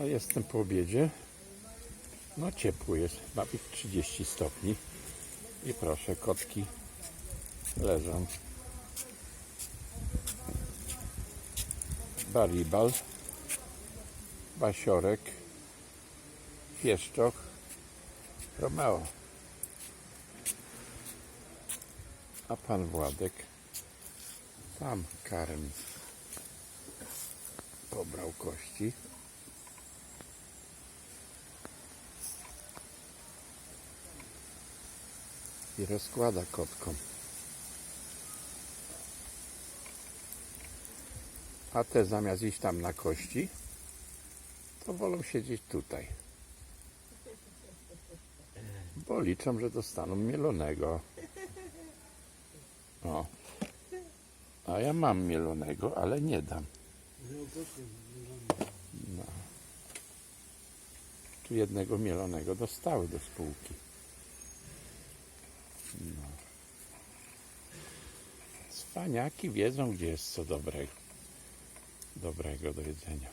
A jestem po obiedzie. No ciepło jest, ma być 30 stopni. I proszę, kotki leżą. Baribal, Basiorek, Pieszczoch, Romeo. A pan Władek sam karmi. Pobrał kości. I rozkłada kotkom. A te zamiast iść tam na kości, to wolą siedzieć tutaj. Bo liczą, że dostaną mielonego. O. A ja mam mielonego, ale nie dam. No. Tu jednego mielonego dostały do spółki. No. Cwaniaki wiedzą, gdzie jest co dobrego, dobrego do jedzenia.